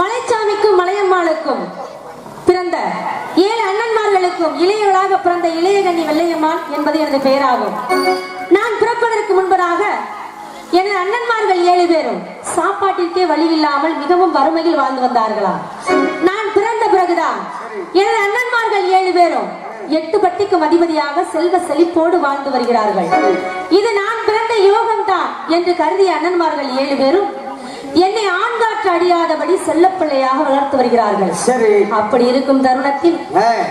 மலைச்சாமிக்கும் மலையம்மாளுக்கும் பிறந்த ஏழு அண்ணன்மார்களுக்கும் இளையவளாக பிறந்த இளையகண்ணி வெள்ளையம்மாள் என்பது எனது பெயராகும். நான் பிறப்பதற்கு முன்பதாக எனது அண்ணன்மார்கள் ஏழு பேரும் சாப்பாட்டிற்கே வழி இல்லாமல் மிகவும் வறுமையில் வாழ்ந்து வந்தார்களாம். நான் பிறந்த பிறகுதான் எனது அண்ணன்மார்கள் ஏழு பேரும் எட்டு பட்டிக்கும் அதிபதியாக செல்வ செழிப்போடு வாழ்ந்து வருகிறார்கள். இது நான் பிறந்த யோகம்தான் என்று கருதிய அண்ணன்மார்கள் ஏழு பேரும் என்னை ஆண்காற்று அடியாதபடி செல்லப்பிள்ளையாக வளர்த்து வருகிறார்கள். சரி. அப்படி இருக்கும் தருணத்தில்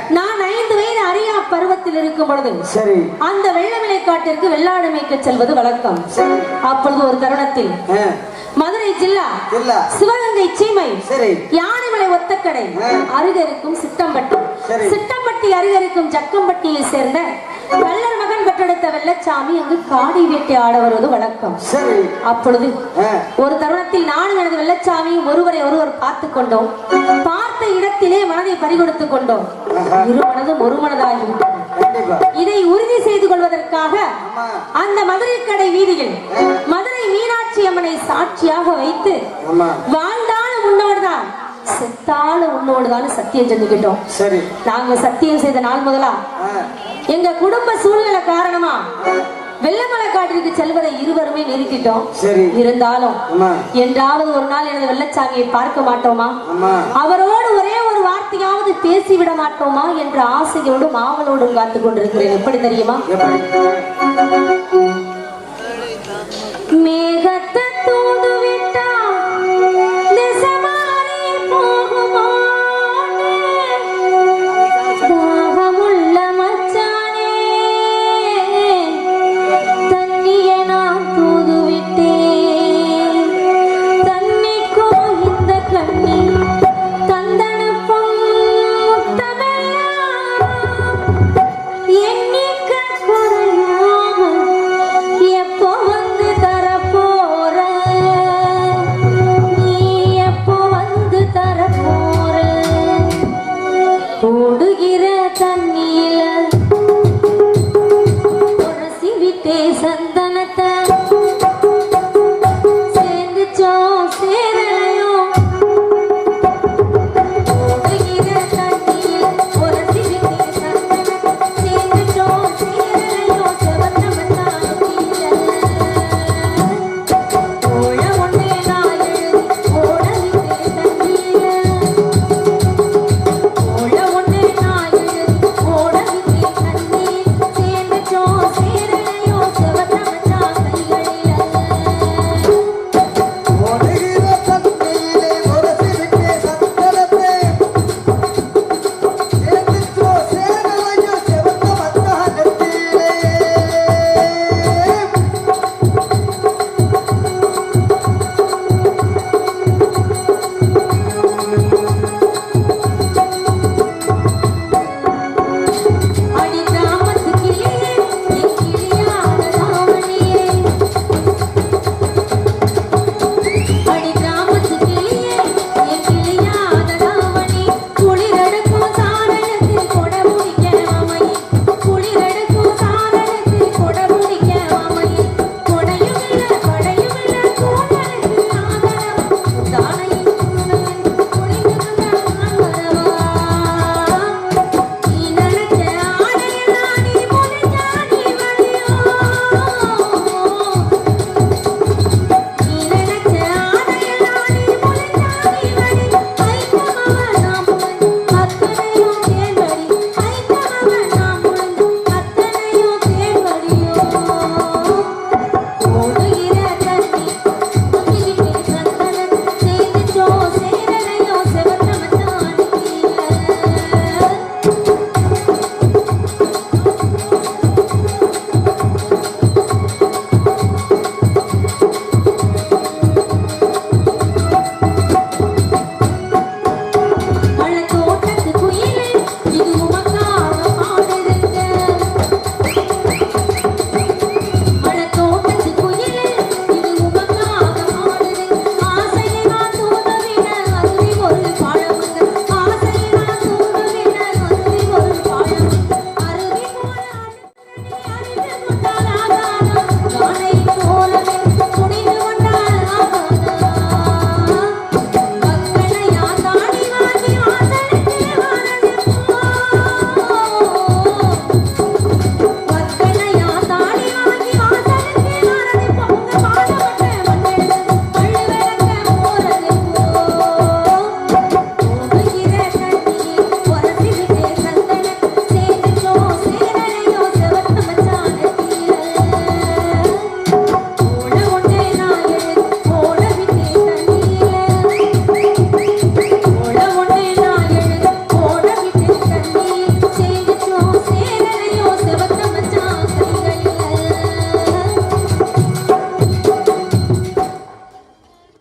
நான் ஐந்து வயது அறியா பருவத்தில் இருக்கும் பொழுது சரி. அந்த வெள்ளவிளை காட்டிற்கு வெள்ளாடு மேய்க்க செல்வது வழக்கம். அப்பொழுது ஒரு தருணத்தில் மதுரை ஜில்லா சிவகங்கை சீமை யானைமலை ஒத்தக்கடை அருக இருக்கும் சிட்டம்பட்டி சரி. சிட்டம்பட்டி அருக இருக்கும் ஜக்கம்பட்டியை சேர்ந்த கள்ளர் வெள்ளச்சாமி அங்கு காடி வேட்டை ஆட வருவது வழக்கம் சரி. அப்பொழுது ஒரு தருணத்தில் நானும் எனது வெள்ளச்சாமியும் ஒருவரை ஒருவர் பார்த்து கொண்டோம். பார்த்த இடத்திலே மனதை பறிகொடுத்துக் கொண்டோம். இரு மனதும் ஒரு மனதாகிவிட்டது. கண்டிப்பா. இதை உறுதி செய்து கொள்வதற்காக அந்த மதுரை கடை வீதியில் மதுரை மீனாட்சி அம்மனை சாட்சியாக வைத்து ஆமா. வாழ்ந்தாலும் உன்னோடுதான் செத்தாலும் உன்னோடுதான் சத்தியம் செஞ்சுக்கிட்டோம் சரி. நாங்க சத்தியம் செய்த நாள் முதலா? எங்க குடும்ப சூழ்நிலை காரணமா? வெள்ளமலை காட்டிற்கு செல்வதை இருவருமே நிறுத்திட்டோம் இருந்தாலும் என்றாவது ஒரு நாள் எனது வெள்ளச்சாமியை பார்க்க மாட்டோமா? அவரோடு ஒரே ஒரு வார்த்தையாவது பேசிவிட மாட்டோமா என்ற ஆசையோடும் ஆவலோடும் காத்துக் கொண்டிருக்கிறேன். எப்படி தெரியுமா? மே